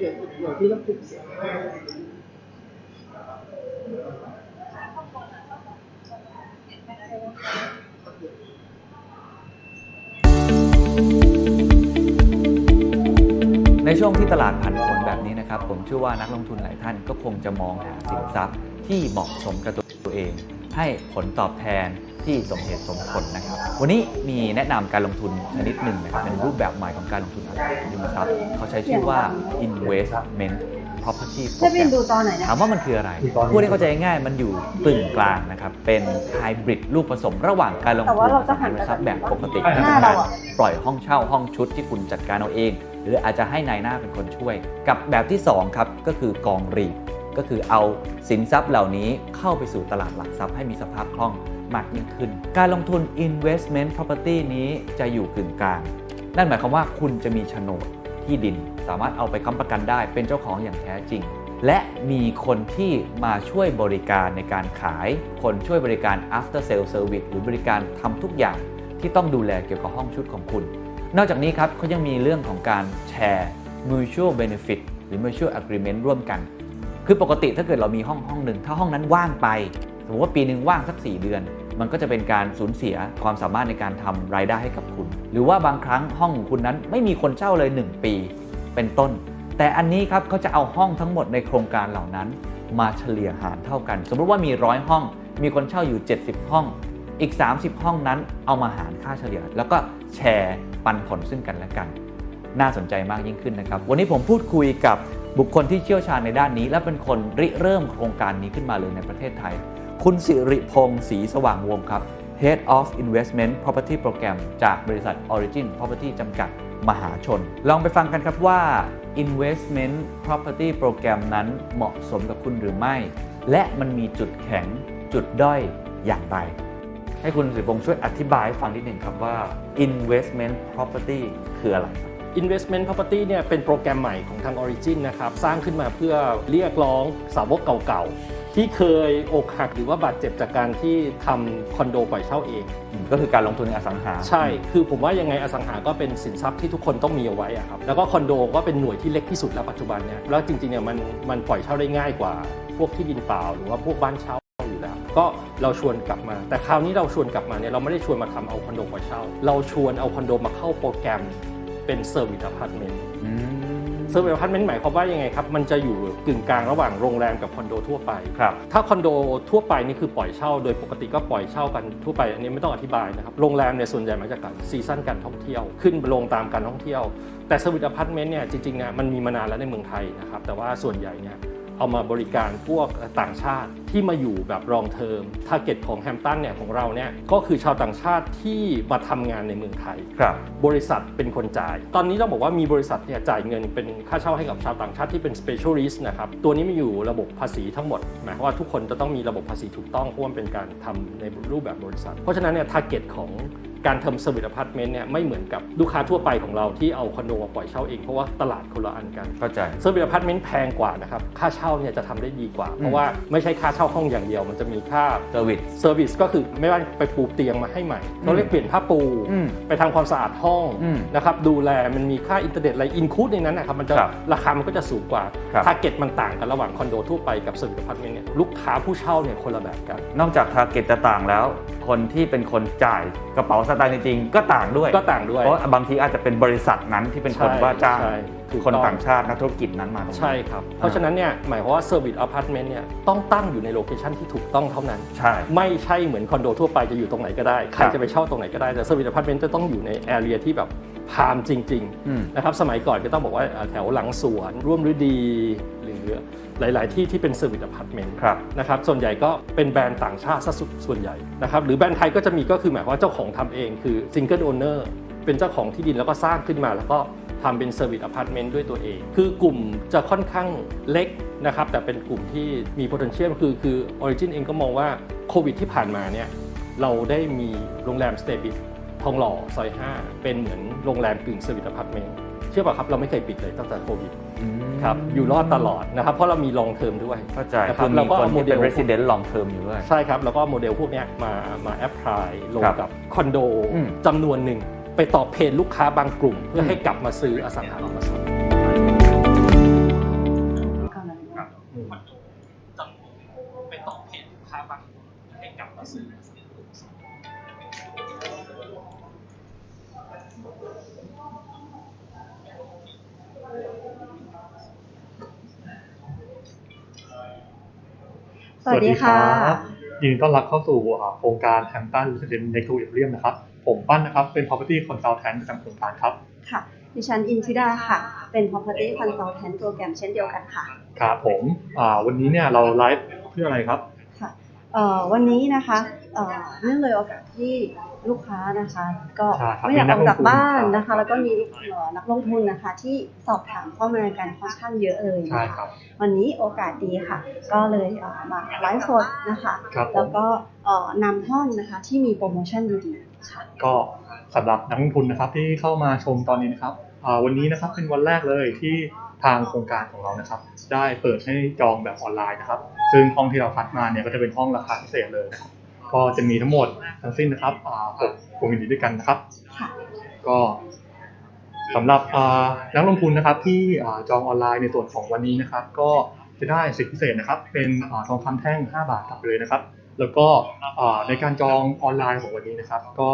เดี๋ยวเดี๋ยวพี่ต้องปิดเสียในช่วงที่ตลาดผันผวนแบบนี้นะครับ ผมเชื่อว่านักลงทุนหลายท่านก็คงจะมองหาสินทรัพย์ที่เหมาะสมกับตัวเอง ให้ผลตอบแทน ที่สมเหตุสมผลนะครับ วันนี้มีแนะนำการลงทุนชนิดหนึ่งนะครับเป็นรูปแบบใหม่ของการลงทุนอสังหาริมทรัพย์เขาใช้ชื่อว่า investment property จะบิน program ดูตอนไหนนะถามว่ามันคืออะไรพูดให้เข้าใจง่ายๆมันอยู่กึ่งกลางนะครับ เป็นไฮบริดลูกผสมระหว่างการลงแต่ทุนว่าเราอจะสังหาริมทรัพย์แบบปกติหน้าเราอะปล่อยห้องเช่าห้องชุดที่คุณจัดการเอาเอง หรืออาจจะให้นายหน้าเป็นคนช่วย กับแบบที่2ครับก็คือกองรีดก็คือเอาสินทรัพย์เหล่านี้เข้าไปสู่ตลาดหลักทรัพย์ให้มีสภาพคล่อง มากยิ่งขึ้น การลงทุน investment property นี้จะอยู่กึ่งกลาง นั่นหมายความว่าคุณจะมีโฉนดที่ดิน สามารถเอาไปค้ำประกันได้เป็นเจ้าของอย่างแท้จริง และมีคนที่มาช่วยบริการในการขาย คนช่วยบริการ after sale service หรือบริการทำทุกอย่างที่ต้องดูแลเกี่ยวกับห้องชุดของคุณ นอกจากนี้ครับเขายังมีเรื่องของการแชร์ mutual benefit หรือ mutual agreement ร่วมกัน คือปกติถ้าเกิดเรามีห้องห้องหนึ่ง ถ้าห้องนั้นว่างไป สมมติว่าปีหนึ่งว่างสัก 4 เดือน มันก็จะเป็นการสูญเสียความสามารถในการทำรายได้ให้กับคุณ หรือว่าบางครั้งห้องของคุณนั้นไม่มีคนเช่าเลย 1 ปี เป็นต้น แต่อันนี้ครับเขาจะเอาห้องทั้งหมดในโครงการเหล่านั้น มาเฉลี่ยหารเท่ากัน สมมติว่ามีร้อยห้อง มีคนเช่าอยู่ 70 ห้อง อีก 30 ห้องนั้นเอามาหารค่าเฉลี่ย แล้วก็แชร์ปันผลซึ่งกันและกัน น่าสนใจมากยิ่งขึ้นนะครับ วันนี้ผมพูดคุยกับบุคคลที่เชี่ยวชาญในด้านนี้ และเป็นคนริเริ่มโครงการนี้ขึ้นมาเลยในประเทศไทย คุณสิริพงศ์ศรีสว่างวงครับ Head of Investment Property Program จากบริษัท Origin Property จำกัดมหาชน ลองไปฟังกันครับว่า Investment Property Program นั้นเหมาะสมกับคุณหรือไม่ และมันมีจุดแข็งจุดด้อยอย่างไร ให้คุณสิริพงศ์ช่วยอธิบายให้ฟังนิดหนึ่งครับว่า Investment Property คืออะไรครับ Investment Property เนี่ยเป็นโปรแกรมใหม่ของทาง Origin นะครับ สร้างขึ้นมาเพื่อเรียกร้องสาวกเก่าๆ ที่เคยอกหักหรือว่าบาดเจ็บจากการที่ทำคอนโดปล่อยเช่าเอง ก็คือการลงทุนในอสังหา ใช่ คือผมว่ายังไงอสังหาก็เป็นสินทรัพย์ที่ทุกคนต้องมีเอาไว้อะครับ แล้วก็คอนโดก็เป็นหน่วยที่เล็กที่สุดแล้วปัจจุบันเนี่ย แล้วจริงๆเนี่ยมันมันปล่อยเช่าได้ง่ายกว่า พวกที่ดินเปล่าหรือว่าพวกบ้านเช่าอยู่แล้ว ก็เราชวนกลับมา แต่คราวนี้เราชวนกลับมาเนี่ยเราไม่ได้ชวนมาทำเอาคอนโดปล่อยเช่า เราชวนเอาคอนโดมาเข้าโปรแกรม เป็นเซอร์วิสอพาร์ตเมนต์อืมเซอร์วิสอพาร์ตเมนต์หมายความว่ายังไงครับ มันจะอยู่กึ่งกลางระหว่างโรงแรมกับคอนโดทั่วไป ครับ ถ้าคอนโดทั่วไปนี่คือปล่อยเช่า โดยปกติก็ปล่อยเช่ากันทั่วไป อันนี้ไม่ต้องอธิบายนะครับ โรงแรมเนี่ยส่วนใหญ่มาจากการซีซั่นการท่องเที่ยว ขึ้นลงตามการท่องเที่ยว แต่เซอร์วิสอพาร์ตเมนต์เนี่ยจริงๆเนี่ยมันมีมานานแล้วในเมืองไทยนะครับ แต่ว่าส่วนใหญ่เนี่ย เอามาบริการพวกต่างชาติที่มาอยู่แบบรองเทอมทาร์เก็ตของแฮมตันเนี่ยของเราเนี่ยก็คือชาวต่างชาติที่มาทำงานในเมืองไทยครับบริษัทเป็นคนจ่าย ตอนนี้ต้องบอกว่ามีบริษัทเนี่ยจ่ายเงินเป็นค่าเช่าให้กับชาวต่างชาติที่เป็น specialist นะครับตัวนี้มีอยู่ระบบภาษีทั้งหมดหมายความว่าทุกคนจะต้องมีระบบภาษีถูกต้องเพราะว่ามันเป็นการทำในรูปแบบบริษัท เพราะฉะนั้นเนี่ย target ของ การทำ service apartment เนี่ยไม่เหมือนกับลูกค้าทั่วไปของเราที่เอาคอนโดมาปล่อยเช่าเองเพราะว่าตลาดคนละอันกันเข้าใจ เซอร์วิสอพาร์ตเมนต์แพงกว่านะครับค่าเช่าเนี่ยจะทำได้ดีกว่า เพราะว่าไม่ใช่ค่าเช่าห้องอย่างเดียว มันจะมีค่า เซอร์วิส เซอร์วิสก็คือไม่ว่าไปปูเตียงมาให้ใหม่เราเรียกเปลี่ยนผ้าปู อืมไปทำความสะอาดห้องอืมนะครับดูแลมันมีค่าอินเทอร์เน็ตอะไรอินคูดในนั้นนะครับมันจะครับราคามันก็จะสูงกว่าครับ ทาร์เก็ตมันต่างกันระหว่างคอนโดทั่วไปกับเซอร์วิสอพาร์ตเมนต์เนี่ยลูกค้าผู้เช่าเนี่ยคนละแบบกัน นอกจากทาร์เก็ตจะต่างแล้ว คนที่เป็นคนจ่ายกระเป๋าสตางค์จริงๆก็ต่างด้วยก็ต่างด้วย เพราะบางทีอาจจะเป็นบริษัทนั้นที่เป็นคนใช่ว่าจ้าง ใช่ถูก คนต้องต่างชาตินักธุรกิจนั้นมาตรงนี้ใช่ครับ เพราะฉะนั้นเนี่ยหมายความว่าเซอร์วิสอพาร์ตเมนต์เนี่ยต้องตั้งอยู่ในโลเคชันที่ถูกต้องเท่านั้น ใช่ ไม่ใช่เหมือนคอนโดทั่วไปจะอยู่ตรงไหนก็ได้ ใครครับจะไปเช่าตรงไหนก็ได้ แต่เซอร์วิสอพาร์ตเมนต์จะต้องอยู่ในแอเรียที่แบบพามจริงอืมๆนะครับสมัยก่อนก็ต้องบอกว่าอ่าแถวหลังสวนร่วมฤดีหรือหลาย ๆ ที่ที่เป็นเซอร์วิสอพาร์ตเมนต์ครับนะครับส่วนใหญ่ก็เป็นแบรนด์ต่างชาติซะสุดส่วนใหญ่นะครับหรือแบรนด์ไทยก็จะมีก็คือหมายความว่าเจ้าของทำเองคือซิงเกิลโอเนอร์เป็นเจ้าของที่ดินแล้วก็สร้างขึ้นมาแล้วก็ ทำเป็นเซอร์วิสอพาร์ตเมนต์ด้วยตัวเอง คือกลุ่มจะค่อนข้างเล็กนะครับแต่เป็นกลุ่มที่มี potential คือคือ Origin เองก็มองว่าโควิดที่ผ่านมาเนี่ยเราได้มีโรงแรมสเตบิททองหล่อซอย 5 เป็นเหมือนโรงแรมกึ่งเซอร์วิสอพาร์ตเมนต์เชื่อป่ะครับ เราไม่เคยปิดเลยตั้งแต่โควิดอืมครับอยู่รอดตลอดนะครับ เพราะเรามีลองเทอมด้วยเข้าใจนะครับคือเรามีก็คนเอาโมที่เดเป็นล resident long term อยู่ด้วย ใช่ครับ แล้วก็โมเดลพวกเนี้ยมามาแอพพลายลงครับกับคอนโดอืมจำนวนหนึ่ง ไปตอบเพนลูกค้าบางกลุ่ม เพื่อให้กลับมาซื้ออสังหาริมทรัพย์อืมคอนโดจำนวนไปตอบแทนลูกค้าบางคนให้กลับมาซื้อสวัสดีค่ะยินดีต้อนรับเข้าสู่อ่าโครงการแฮมตันรีสเดนในทูเอเรียมนะครับ ผมปั้นนะครับ เป็น property consultant ประจำโครงการครับ ค่ะ ดิฉันอินทิดาค่ะ เป็น property consultant โปรแกรมเช่นเดียวกันค่ะ ครับผมอ่าวันนี้เนี่ยเราไลฟ์เพื่ออะไรครับ ค่ะเอ่อวันนี้นะคะเอ่อเนื่องเลยโอกาสที่ลูกค้านะคะ ก็ใช่ครับไม่อยากออกจากบ้านมีนักลงทุนนะคะ แล้วก็มีเอ่อนักลงทุนนะคะ ที่สอบถามเข้ามากันค่อนข้างเยอะเลยใช่นะครัคะบวันนี้โอกาสดีค่ะ ก็เลยเอ่อมาไลฟ์สดนะคะ ครับผมแล้วก็เอ่อนำห้องนะคะที่มีโปรโมชั่นดีๆค่ะ ก็สำหรับนักลงทุนนะครับที่เข้ามาชมตอนนี้นะครับอ่าวันนี้นะครับเป็นวันแรกเลยที่ทางโครงการของเรานะครับ ได้เปิดให้จองแบบออนไลน์นะครับ ซึ่งห้องที่เราคัดมาเนี่ยก็จะเป็นห้องราคาพิเศษเลยนะครับก็จะมีทั้งหมดทั้งสิ้นนะครับอ่าหกคอมมินิด้วยกันนะครับค่ะก็สำหรับอ่านักลงทุนนะครับที่อ่าจองออนไลน์ในส่วนของวันนี้นะครับ ก็จะได้สิทธิพิเศษนะครับ เป็นอ่าทองคำแท่ง 5 บาทกลับไปเลยนะครับ แล้วก็อ่าในการจองออนไลน์ของวันนี้นะครับ ก็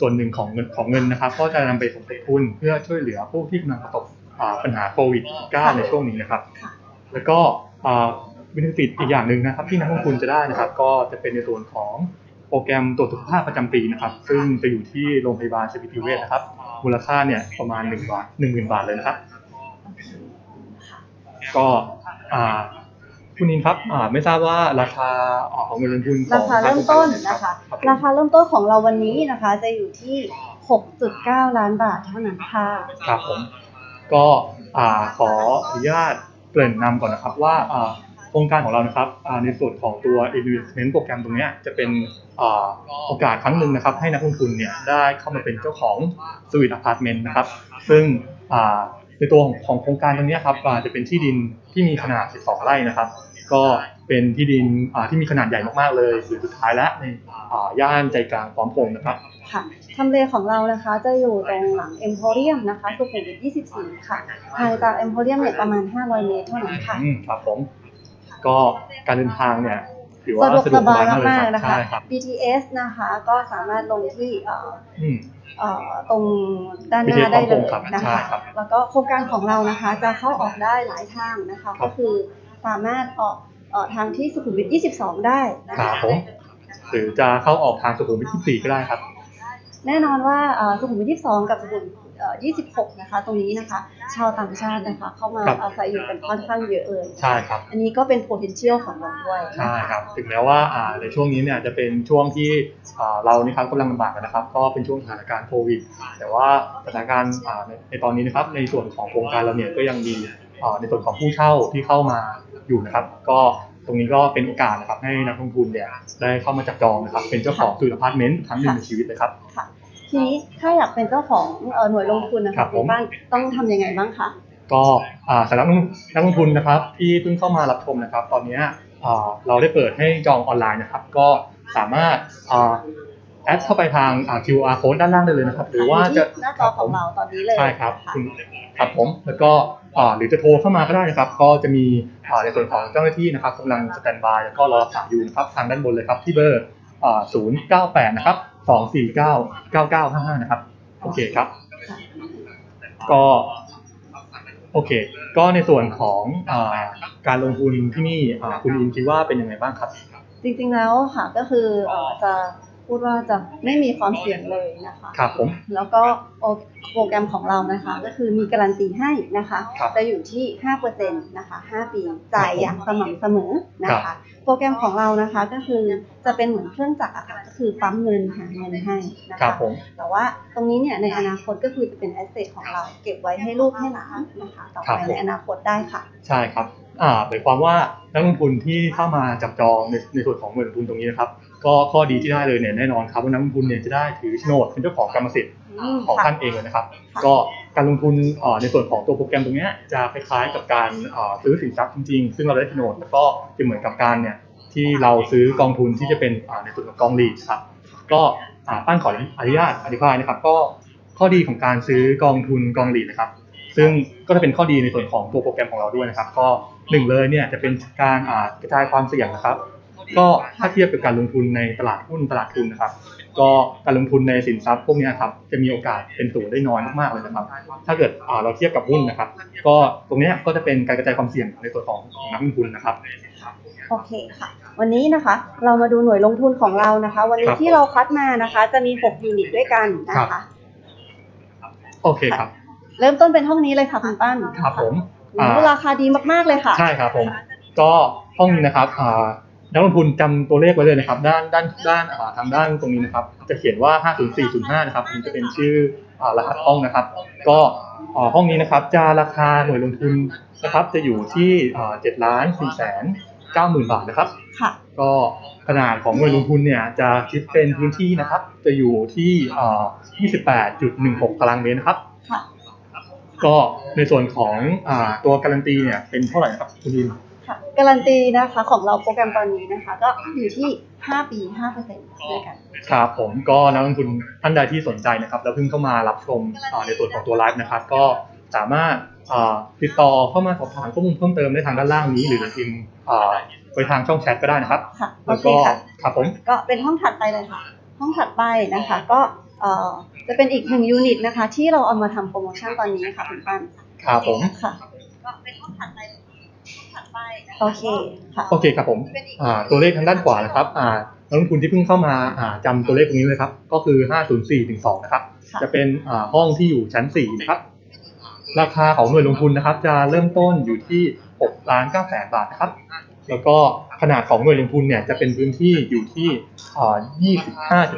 ส่วนหนึ่งของเงินของเงินนะครับ ก็จะนำไปสมทบทุนเพื่อช่วยเหลือผู้ที่กำลังประสบอ่าปัญหาโควิด -19 ในช่วงนี้นะครับค่ะแล้วก็วินิฟิตอีกอย่างหนึ่งนะครับ ที่นักลงทุนจะได้นะครับ ก็จะเป็นในส่วนของโปรแกรมตรวจสุขภาพประจำปีนะครับ ซึ่งจะอยู่ที่โรงพยาบาลสมิติเวชนะครับ มูลค่าเนี่ยประมาณ1บาท1 0,000บาทเลยนะครับ ก็อ่า คุณนินครับอ่าไม่ทราบว่าราคาอ่าของเงินลงทุนขราองคาเริ่มต้นนะคะรับราคาเริ่มต้นของเราวันนี้นะคะจะอยู่ที่ 6.9 ล้านบาทเท่านั้นค่ะครับผมก็อ่าขออนุญาตเกริ่นนำก่อนนะครับว่าอ่าโครงการของเรานะครับอ่าในส่วนของตัว investment โปรแกรมตรงเนี้ยจะเป็นอ่าโอกาสครั้งหนึ่งนะครับ ให้นักลงทุนเนี่ยได้เข้ามาเป็นเจ้าของสวีทอพาร์ตเมนต์นะครับ ซึ่งอ่าในตัวของของโครงการตรงเนี้ยครับอ่าจะเป็นที่ดินที่มีขนาด 12 ไร่นะครับ ก็เป็นที่ดินอ่าที่มีขนาดใหญ่มากๆเลยหรือสุดท้ายแล้วในอ่าย่านใจกลางพร้อมพงษ์นะครับค่ะทำเลของเรานะคะจะอยู่ตรงหลังเอ็มโพเรียมนะคะสุขุมวิท24 ค่ะห่างจากเอ็มโพเรียมเนี่ยประมาณ 500 เมตรเท่านั้นค่ะอืมครับผมก็การเดินทางเนี่ยถือว่าสะดวกสะดสวกบายสบายมากเลยมากๆนะคะครับใช่ครับ BTS นะคะก็สามารถลงที่เอ่ออืมเอ่อตรงด้านหน้า BTS ได้เลยครับนะใช่คะครับแล้วก็โครงการของเรานะคะจะเข้าออกได้หลายทางนะคะครับก็คือ สามารถออกเอ่อทางที่สุขุมวิท 22 ได้นะครัคะบผม หรือจะเข้าออกทางสุขุมวิท24ก็ได้ครับ แน่นอนว่าเอ่อสุขุมวิท 22 กับสุขุมวิทเอ่อ26 นะคะ ตรงนี้นะคะ ชาวต่างชาตินะคะ เข้ามาครับ อาศัยอยู่กันค่อนข้างเยอะเลยใช่ครับ อันนี้ก็เป็น potential ของเราด้วยนะะใช่ครับ ถึงแม้ว่าอ่าในช่วงนี้เนี่ยจะเป็นช่วงที่อ่าเรานี่ครับกำลังลำบากกันนะครับ ก็เป็นช่วงสถานการณ์โควิด แต่ว่าสถานการณ์อ่าในในตอนนี้นะครับ ในส่วนของโครงการเราเนี่ยก็ยังมีอ่าในส่วนของผู้เช่าที่เข้ามา อยู่นะครับ ก็ตรงนี้ก็เป็นโอกาสนะครับให้นักลงทุนเนี่ยได้เข้ามาจับจองนะครับ เป็นเจ้าของสุดอพาร์ตเมนต์ครั้งหนึ่งในชีวิตเลยครับค่ะทีนี้ถ้าอยากเป็นเจ้าของเอ่อหน่วยลงทุนนะครัคะบคุผณมบ้านต้องทำยังไงบ้างคะก็อ่าสำหรับนักลงทุนนะครับที่เพิ่งเข้ามารับชมนะครับ ตอนนี้อ่าเราได้เปิดให้จองออนไลน์นะครับ ก็สามารถอ่า แอดเข้าไปทางอ่า QR code ด้านล่างได้เลยนะครับ หรือว่าจะที่หน้าจอของเราตอนนี้เลยใช่ครับะคุณครับผมแล้วก็อ่าหรือจะโทรเข้ามาก็ได้นะครับ ก็จะมีอ่าในส่วนของเจ้าหน้าที่นะครับกำลังสแตนบายแล้วก็รอรับสายอยู่นะครับทางด้านบนเลยครับที่เบอร์อ่า098 นะครับ 249 9955 นะครับ โอเคครับ ก็โอเค ก็ในส่วนของอาการลงทุนที่นี่อ่าคุณอินคิดว่าเป็นยังไงบ้างครับ จริงๆแล้วค่ะก็คือเอ่อจะ พูดว่าจะไม่มีความเสี่ยงเลยนะคะ ครับผม แล้วก็โอโปรแกรมของเรานะคะก็คือมีการันตีให้นะคะ ครับจะอยู่ที่ 5%นะคะ 5 ปีจ่ายอย่างสม่ำเสมอนะครัคะ บ โปรแกรมของเรานะคะก็คือจะเป็นเหมือนเครื่องจักรอะค่ะก็คือปั๊มเงินหาเงินให้นะครัคะ บผม แต่ว่าตรงนี้เนี่ยในอนาคตก็คือจะเป็นแอสเซทของเราเก็บไว้ให้ลูกให้หลานนะคะต่อครับไปผม ในอนาคตได้ค่ะ ใช่ครับอ่าหมายความว่านักลงทุนที่เข้ามาจับจองในในส่วนของเงินลงทุนตรงนี้นะครับ ก็ข้อดีที่ได้เลยเนี่ยแน่นอนครับว่านักลงทุนเนี่ยจะได้ถือโฉนดเป็นเจ้าของกรรมสิทธิ์อืมของค่ะท่านเองเลยนะครับค่ะก็การลงทุนเอ่อในส่วนของตัวโปรแกรมตรงเนี้ยจะคล้ายๆกับการเอ่อซื้อสินทรัพย์จริงๆ ซึ่งเราได้โฉนดแล้วก็จะเหมือนกับการเนี่ยที่เราซื้อกองทุนที่จะเป็นอ่าในส่วนของกองหลีดครับ ก็อ่าป้านขออนุญาตอธิบายนะครับ ก็ข้อดีของการซื้อกองทุนกองหลีดนะครับ ซึ่งก็จะเป็นข้อดีในส่วนของตัวโปรแกรมของเราด้วยนะครับ ก็หนึ่งเลยเนี่ยจะเป็นการอ่ากระจายความเสี่ยงนะครับ ก็ถ้าเทียบกับการลงทุนในตลาดหุ้นตลาดทุนนะครับ ก็การลงทุนในสินทรัพย์พวกเนี้ยครับจะมีโอกาสเป็นศูนย์ได้น้อยมากๆเลยนะครับ ถ้าเกิดอ่าเราเทียบกับหุ้นนะครับ ก็ตรงเนี้ยก็จะเป็นการกระจายความเสี่ยงในส่วนของนักลงทุนนะครับโอเคค่ะ วันนี้นะคะเรามาดูหน่วยลงทุนของเรานะคะ วันนี้ครับที่เราคัดมานะคะ จะมี 6 ยูนิตด้วยกันนะครัคะบโอเคครับ เริ่มต้นเป็นห้องนี้เลยค่ะคุณปั้นครับผมโอ้โหราคาดีมากๆเลยค่ะ ใช่ครับผม ก็ห้องนี้นะครับอ่า นักลงทุนจำตัวเลขไว้เลยนะครับ ด้านด้านด้านอ่าทางด้านตรงนี้นะครับ จะเขียนว่า 50405 นะครับอันนี้จะเป็นชื่ออ่ารหัสห้องนะครับ ก็อ่าห้องนี้นะครับจะราคาหน่วยลงทุนนะครับ จะอยู่ที่7ล้าน4แสน9หมื่นบาทนะครับค่ะก็ขนาดของหน่วยลงทุนเนี่ยจะคิดเป็นพื้นที่นะครับ จะอยู่ที่อ่า28.16ตารางเมตรนะครับค่ะก็ในส่วนของอ่าตัวการันตีเนี่ยเป็นเท่าไหร่ครับคุณยินค่ะ การันตีนะคะของเราโปรแกรมตอนนี้นะคะ ก็อยู่ที่ 5 ปี 5%ด้วยกัน ครับผมก็นักลงทุนท่านใดที่สนใจนะครับแล้วเพิ่งเข้ามารับชมอ่าในส่วนของตัวไลฟ์นะครับก็สามารถอ่าติดต่อเข้ามาสอบถามข้อมูลเพิ่มเติมได้ทางด้านล่างนี้ หรือจะพิมพ์อ่าไปทางช่องแชทก็ได้นะครับค่ะโอแล้วเคก็ค่ะ ครับผมก็เป็นห้องถัดไปเลยค่ะ ห้องถัดไปนะคะ ก็เอ่อจะเป็นอีกหนึ่งยูนิตนะคะ ที่เราเอามาทำโปรโมชั่นตอนนี้ค่ะคุณปั้นครับผม ค่ะก็เป็นห้องถัดไปถัด ไปโอเคค่ะ โอเคครับผมอ่าตัวเลขทางด้านขวานะครับอ่านักลงทุนที่เพิ่งเข้ามาอ่าจำตัวเลขตรงนี้เลยครับ ก็คือ 504ถึง2นะครับค่ะจะเป็นอ่าห้องที่อยู่ชั้น4นะครับ ราคาของหน่วยลงทุนนะครับ จะเริ่มต้นอยู่ที่6ล้าน9แสนบาทนะครับ แล้วก็ขนาดของหน่วยลงทุนเนี่ยจะเป็นพื้นที่อยู่ที่อ่า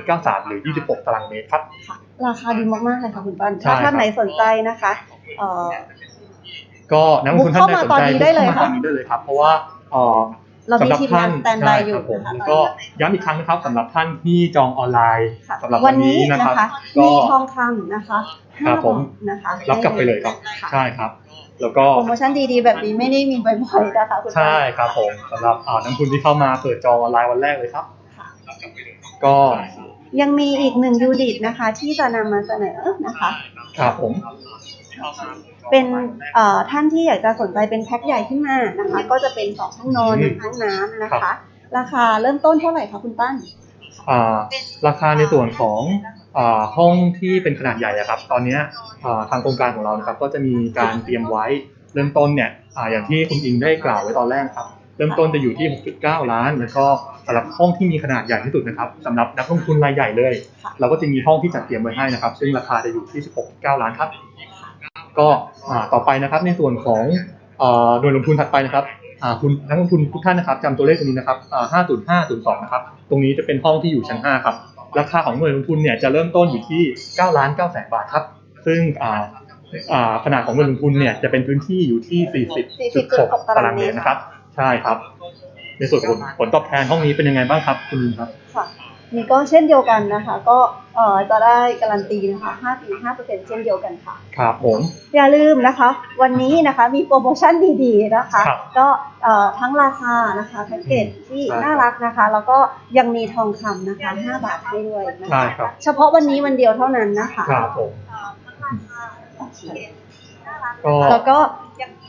25.93 หรือ 26 ตารางเมตรครับค่ะราคาดีมากๆเลยค่ะคุณปั้นใช่ถ้าท่านครับไหนสนใจนะคะเอ่อ ก็นักลงทุนท่านใดสนใจบุ๊กเข้ามาตอนนี้ได้เลยบุ๊กข้ามาค่ะตอนนี้ได้เลยครับ เพราะว่าเอ่อเรามีสำหรับทีมท่างานนสแตนบายอยู่ใช่ครับผมนะคะแล้วก็ย้ำอีกครั้งนะครับสำหรับท่านที่จองออนไลน์ค่ะสำหรับวัวันนนี้นี้นะนะครับคะก็มีทองคำนะคะครับผมห้าบาทนะคะรับกลับไปเลยครับค่ะใช่ครับ แล้วก็โปรโมชั่นดีๆแบบนี้ไม่ได้มีบ่อยๆนะคะคุณปั้นใช่ครับผมสำหรับอ่านักลงทุนที่เข้ามาเปิดจองออนไลน์วันแรกเลยครับค่ะก็ยังมีอีกหนึ่งยูนิตนะคะ ที่จะนำมาเสนอนะคะ ครับผม เป็นเอ่อท่านที่อยากจะสนใจเป็นแพ็คใหญ่ขึ้นมานะคะ ก็จะเป็นสองห้องนอนหนึ่งห้องน้ำนะคะ ราคาเริ่มต้นเท่าไหร่คะคุณปั้นอ่าราคาในส่วนของอ่าห้องที่เป็นขนาดใหญ่อะครับ ตอนเนี้ยอ่าทางโครงการของเรานะครับ ก็จะมีการเตรียมไว้เริ่มต้นเนี่ยอ่าอย่างที่คุณอิงได้กล่าวไว้ตอนแรกครับ เริ่มต้นจะอยู่ที่ 6.9 ล้าน แล้วก็สำหรับห้องที่มีขนาดใหญ่ที่สุดนะครับสำหรับนักลงทุนรายใหญ่เลยค่ะเราก็จะมีห้องที่จัดเตรียมไว้ให้นะครับ ซึ่งราคาจะอยู่ที่ 16.9 ล้านครับ ก็ต่อไปนะครับในส่วนของเอ่อหน่วยลงทุนถัดไปนะครับอ่าคุณนักลงทุนทุกท่านนะครับจำตัวเลขตรงนี้นะครับอ่า50502นะครับ ตรงนี้จะเป็นห้องที่อยู่ชั้น 5 ครับ ราคาของหน่วยลงทุนเนี่ยจะเริ่มต้นอยู่ที่9ล้าน9แสนบาทครับ ซึ่งขนาดของหน่วยลงทุนเนี่ยจะเป็นพื้นที่อยู่ที่ 40.6 ตารางเมตรนะครับ ใช่ครับ ในส่วนผลผลตอบแทนห้องนี้เป็นยังไงบ้างครับคุณลินครับค่ะ นี่ก็เช่นเดียวกันนะคะ ก็เอ่อจะได้การันตีนะคะ5ปี5%เช่นเดียวกันค่ะ ครับผม อย่าลืมนะคะ วันนี้นะคะมีโปรโมชั่นดีๆนะคะครับก็เอ่อทั้งราคานะคะแพ็กเกจที่ใช่น่ารักนะคะ แล้วก็ยังมีทองคำนะคะ 5 บาทให้ด้วยนะใช่คะครับเฉพาะวันนี้วันเดียวเท่านั้นนะคะครับผมโอเคก็แล้วก็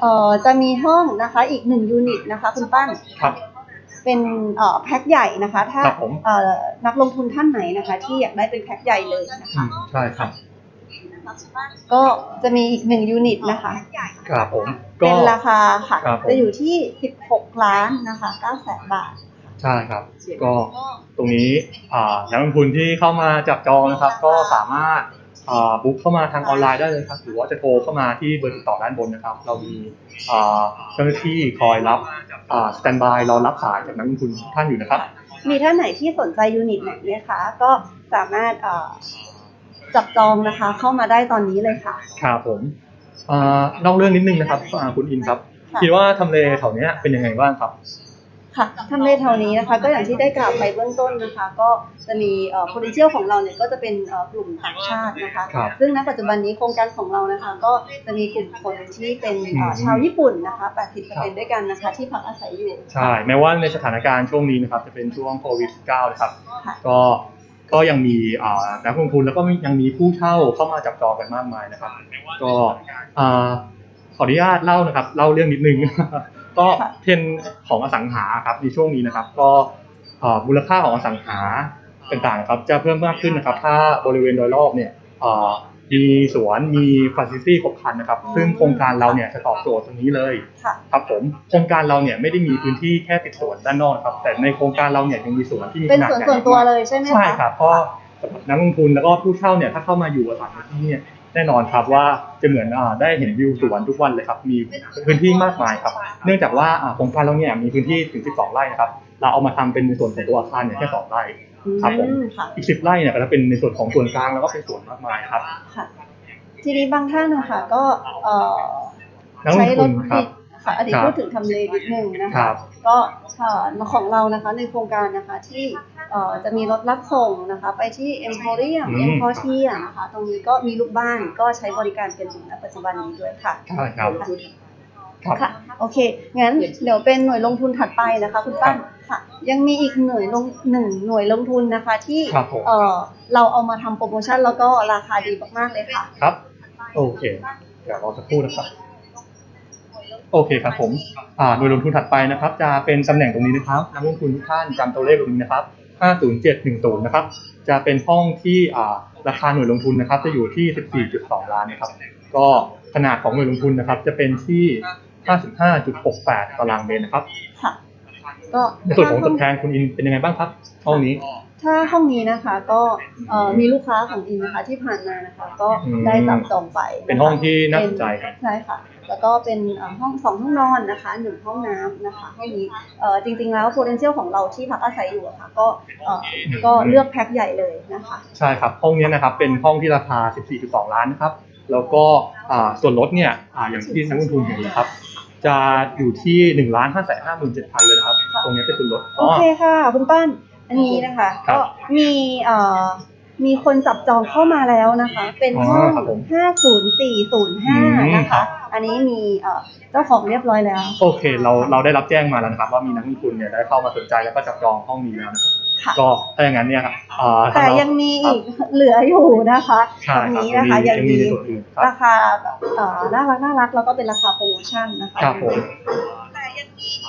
เอ่อจะมีห้องนะคะอีกหนึ่งยูนิตนะคะ คุณปั้นครับ เป็นเอ่อแพ็คใหญ่นะคะ ถ้าครับผมเอ่อนักลงทุนท่านไหนนะคะ ที่อยากได้เป็นแพ็คใหญ่เลยนะอืคะมใช่ครับ ก็จะมีอีกหนึ่งยูนิตนะคะครับผมก็เป็นราคาค่ะครับผมจะอยู่ที่ 16 ล้านนะคะ9แสนบาทใช่ครับ ก็ตรงนี้อ่านักลงทุนที่เข้ามาจับจองนะครับ ก็สามารถอ่า บุ๊กเข้ามาทางออนไลน์ได้เลยครับ หรือว่าจะโทรเข้ามาที่เบอร์ติดต่อด้านบนนะครับ เรามีอ่าเจ้าหน้าที่คอยรับอ่าสแตนบายรอรับสายจากนักลงทุนทุกท่านอยู่นะครับ มีท่านไหนที่สนใจยูนิตไหนนะคะ ก็สามารถเอ่อจับจองนะคะเข้ามาได้ตอนนี้เลยค่ะ ครับผมอ่านอกเรื่องนิดนึงนะครับอ่าคุณอินครับค่ะคิดว่าทำเลแถวเนี้ยเป็นยังไงบ้างครับ ค่ะทำเลแถวนี้นะคะ ก็อย่างที่ได้กล่าวไปเบื้องต้นนะคะ ก็จะมีเอ่อ potential ของเราเนี่ยก็จะเป็นเอ่อกลุ่มต่างชาตินะคะครับซึ่งณปัจจุบันนี้โครงการของเรานะคะ ก็จะมีกลุ่มคนที่เป็นเอ่ออืมชาวญี่ปุ่นนะคะ 80%ด้วยกันนะคะ ที่พักอาศัยอยู่ ใช่ แม้ว่าในสถานการณ์ช่วงนี้นะครับ จะเป็นช่วงโควิด -19 นะครับค่ะก็ก็ยังมีอ่านักลงทุนแล้วก็ยังมีผู้เช่าเข้ามาจับจองกันมากมายนะครับ ก็อ่าขออนุญาตเล่านะครับ เล่าเรื่องนิดนึง ก็ค่ะเทรนด์ของอสังหาครับในช่วงนี้นะครับ ก็อ่ามูลค่าของอสังหาต่างๆครับจะเพิ่มมากขึ้นนะครับ ถ้าบริเวณโดยรอบเนี่ยอ่ามีสวนมีฟ a ซิลิตี้ครบครันนะครับ ซึ่งโครงการเราเนี่ยจะตอบโจทย์ตรงนี้เลยค่ะครับผมโครงการเราเนี่ยไม่ได้มีพื้นที่แค่ติดสวนด้านนอกครับแต่ในโครงการเราเนี่ยยังมีสวนที่มีเป็นขนาดส่วนใหญ่ส่วนตัวมากเลยใช่ไหมคะใช่ครับเพราะสำหรับนักลงทุนแล้วก็ผู้เช่าเนี่ยถ้าเข้ามาอยู่อาศัยในที่เนี่ย แน่นอนครับว่าจะเหมือนอ่าได้เห็นวิวสวนทุกวันเลยครับ มีพื้นที่มากมายครับ เนื่องจากว่าอ่าโครงการเราเนี่ยมีพื้นที่ถึง 12 ไร่นะครับ เราเอามาทำเป็นในส่วนของตัวอาคารเนี่ยแค่2ไร่ครับผมอืค่ะอีก10ไร่เนี่ยก็จะเป็นในส่วนของส่วนกลางแล้วก็เป็นสวนมากมายครับค่ะทีนี้บางท่านนะคะก็เอ่อนักลใช้งรทุถนครับค่ะอดีตครับพูดถึงทำเลนิดนึงนะครัคะบก็ค่ะของเรานะคะในโครงการนะคะที่เอ่อ จะมีรถรับส่งนะคะ ไปที่ Emporium อืม e m p o r t i a นะคะ ตรงนี้ก็มีลูกบ้านก็ใช้บริการกันอยู่ณปัจจุบันนี้ด้วยค่ะใช่ครับครับค่ะโอเค งั้นเดี๋ยวเป็นหน่วยลงทุนถัดไปนะคะ คุณปั้นค่ะ ยังมีอีกหน่วยลงหนึ่งหน่วยลงทุนนะคะ ที่ครับผมเอ่อเราเอามาทำโปรโมชั่นแล้วก็ราคาดีมากๆเลยค่ะ ครับ โอเค เดี๋ยวรอสักครู่นะครับโอเคครับผมอ่าโดยลงทุนถัดไปนะครับ จะเป็นตำแหน่งตรงนี้นะครับนักลงทุนทุกท่านจำตัวเลขตรงนี้นะครับ 50710 นะครับ จะเป็นห้องที่อ่าราคาหน่วยลงทุนนะครับ จะอยู่ที่ 14.2 ล้านนะครับ ก็ขนาดของหน่วยลงทุนนะครับ จะเป็นที่ 55.68 ตารางเมตรนะครับค่ะก็ในส่วนของตัวแทนคุณอินเป็นยังไงบ้างครับ ห้องนี้ถ้าห้องนี้นะคะก็เอ่อมีลูกค้าของอินนะคะที่ผ่านมานะคะ ก็อืมได้จับจองไปะคะเป็นห้องที่น่าสนใจครับใช่ค่ะ แล้วก็เป็นเอ่อห้องสองห้องนอนนะคะหนึ่งห้องน้ำนะคะห้องนี้เอ่อจริงๆแล้ว potential ของเราที่พักอาศัยอยู่อะค่ะก็เอ่อก็เลือกแพ็คใหญ่เลยนะคะใช่ครับห้องนี้นะครับเป็นห้องที่ราคา 14.2 ล้านนะครับแล้วก็อ่าส่วนลดเนี่ยอ่าอย่างที่นักลงทุนเห็นนะครับจะอยู่ที่1ล้าน5แสน5หมื่น7พันเลยนะครับ ตรงนี้เป็นส่วนลดโอเคค่ะ คุณปั้นอันนี้นะคะครับก็มีเอ่อ มีคนจับจองเข้ามาแล้วนะคะ เป็นห้อง อ๋อครับผม50405 นะคะอันนี้มีเอ่อเจ้าของเรียบร้อยแล้ว โอเค เราเราได้รับแจ้งมาแล้วนะครับ ว่ามีนักลงทุนเนี่ยได้เข้ามาสนใจแล้วก็จับจองห้องนี้แล้วนะครับค่ะ ก็ถ้าอย่างนั้นเนี่ยครับอ่าแต่ยังมีอีกเหลืออยู่นะคะใช่ตรงครับนี้นะคะ ยัยังงมีมีในส่วนอื่นครับ ราคาแบบเอ่อน่ารักน่ารักแล้วก็เป็นราคาโปรโมชั่นนะคะ ครับผม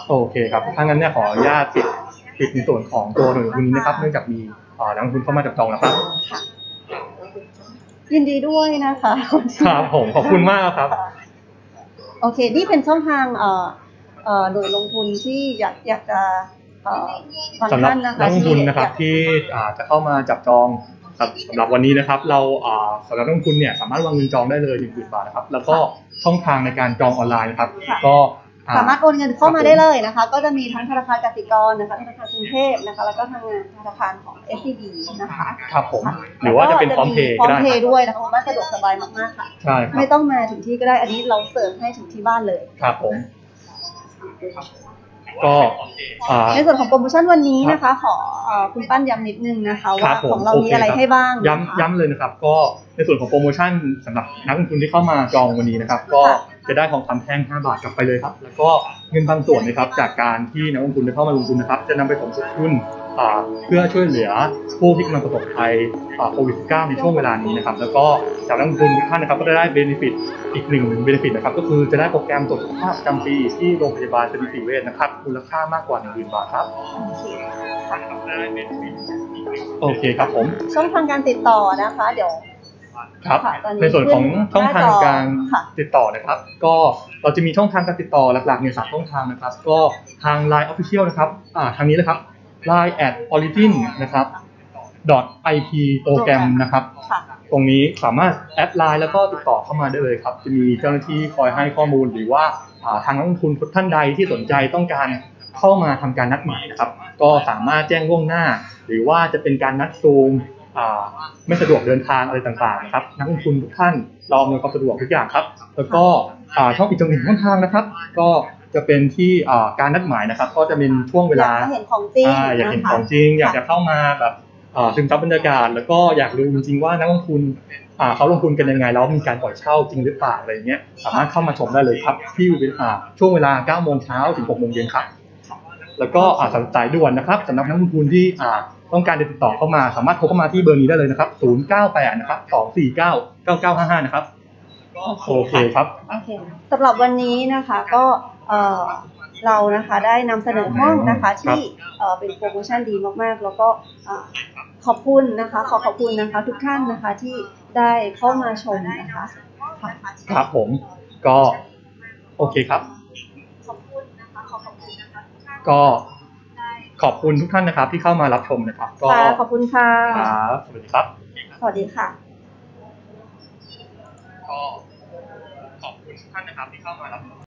โอเคครับ ถ้างั้นเนี่ยขออนุญาตปิดปิดในส่วนของตัวหน่วยลงทุนนี้นะครับ เนื่องจากมี อ่านักลงทุนเข้ามาจับจองแล้วครับค่ะยินดีด้วยนะคะครับผมขอบคุณมากครับ โอเค นี่เป็นช่องทางเอ่อเอ่อโดยลงทุนที่อยากอยากจะเอ่อบางสำหรับท่านนะคะนักลงทุนนะครับที่ที่อ่าจะเข้ามาจับจองครับสำหรับวันนี้นะครับ เราอ่าสำหรับนักลงทุนเนี่ยสามารถวางเงินจองได้เลยหนึ่งหมื่นบาทนะครับ แล้วก็ช่องทางในการจองออนไลน์นะครับ ก็อ่ สามารถโอนเงินเข้ามาได้เลยนะคะ ก็จะมีทั้งธนาคารกสิกรนะคะธนาคารกรุงเทพนะคะ แล้วก็ทางงานธนาคารของ SCB นะคะครับผมหรือว่าจะเป็นพร้อมเพย์พร้ก็อมได้เพคย์รับด้วยนะคะว่าสะดวกสบายมากๆค่ะใช่ครับไม่ต้องมาถึงที่ก็ได้อันนี้เราเสิร์ฟให้ถึงที่บ้านเลยครับผมก็อ่าในส่วนของโปรโมชั่นวันนี้นะคะ ขอเอ่อคุณปั้นย้ำนิดนึงนะคะครัว่าบผมของเราโอมีเคอะไรครับให้บ้างนะคะย้ำย้ำเลยนะครับ ก็ในส่วนของโปรโมชั่นสำหรับนักลงทุนที่เข้ามาจองวันนี้นะครับ ก็จะได้ทองคำแท่ง 5 บาทกลับไปเลยครับ แล้วก็เงินบางส่วนนะครับจากการที่นักลงทุนได้เข้ามาลงทุนนะครับ จะนำไปสมทบทุนอ่าเพื่อช่วยเหลือผู้ที่กำลังประสบภัยอ่าโควิด -19 ในช่วงเวลานี้นะครับ แล้วก็จากนักลงทุนทุกท่านนะครับก็จะได้เบนฟิตอีกหนึ่งเบนฟิตนะครับ ก็คือจะได้โปรแกรมตรวจสุขภาพประจำปีที่โรงพยาบาลสมิติเวชนะครับมูลค่ามากกว่า1 0,000บาทครับโอเคครับผมช่องทางการติดต่อนะคะ เดี๋ยว ครับค่ะตอนนี้ในส่วนของช่องทางการค่ะติดต่อนะครับ ก็เราจะมีช่องทางการติดต่อหลักๆเนี่ยสามช่องทางนะครับ ก็ทาง Line Official นะครับอ่าทางนี้เลยครับ Line at origin นะครับ dot ip โปรแกรมนะครับค่ะตรงนี้สามารถแอดไลน์แล้วก็ติดต่อเข้ามาได้เลยครับ จะมีเจ้าหน้าที่คอยให้ข้อมูลหรือว่าอ่าทางนักลงทุนท่านใดที่สนใจต้องการเข้ามาทำการนัดหมายนะครับ ก็สามารถแจ้งล่วงหน้า หรือว่าจะเป็นการนัดซูมอ่า ไม่สะดวกเดินทางอะไรต่างๆนะครับนักลงทุนทุกท่านรออำนวยความสะดวกทุกอย่างครับ แล้วก็อ่าช่องอีกช่องหนึ่งช่องทางนะครับ ก็จะเป็นที่อ่าการนัดหมายนะครับ ก็จะเป็นช่วงเวลาอยากให้เห็นของจริงอ่าอยากเห็นนะคะของจริง อยากจะเข้ามาแบบอ่าซึมซับบรรยากาศ แล้วก็อยากรู้จริงๆว่านักลงทุนอ่าเขาลงทุนกันยังไงแล้วมีการปล่อยเช่าจริงหรือเปล่าอะไรเงี้ยสามารถเข้ามาชมได้เลยครับที่อ่าช่วงเวลา9โมงเช้าถึง6โมงเย็นครับแล้วก็อ่าสำหรับสายด่วนนะครับสำหรับนักลงทุนที่อ่า ต้องการจะติดต่อเข้ามาสามารถโทรเข้ามาที่เบอร์นี้ได้เลยนะครับ 098 นะครับ 249 9955 นะครับ โอเคครับโอเคสำหรับวันนี้นะคะก็เอ่อเรานะคะได้นำเสนอห้องนะคะที่เอ่อเป็นโปรโมชั่นดีมากๆ แล้วก็เอ่อขอบคุณนะคะ ขอขอบคุณนะคะ ทุกท่านนะคะที่ได้เข้ามาชมนะคะค่ะครับผม ก็ โอเคครับ ขอบคุณนะคะขอขอบคุณนะคะทุกท่าน ก็ ขอบคุณทุกท่านนะครับที่เข้ามารับชมนะครับ ก็ค่ะขอบคุณค่ะ ครับสวัสดีครับสวัสดีค่ะ ก็ขอบคุณทุกท่านนะครับที่เข้ามารับชม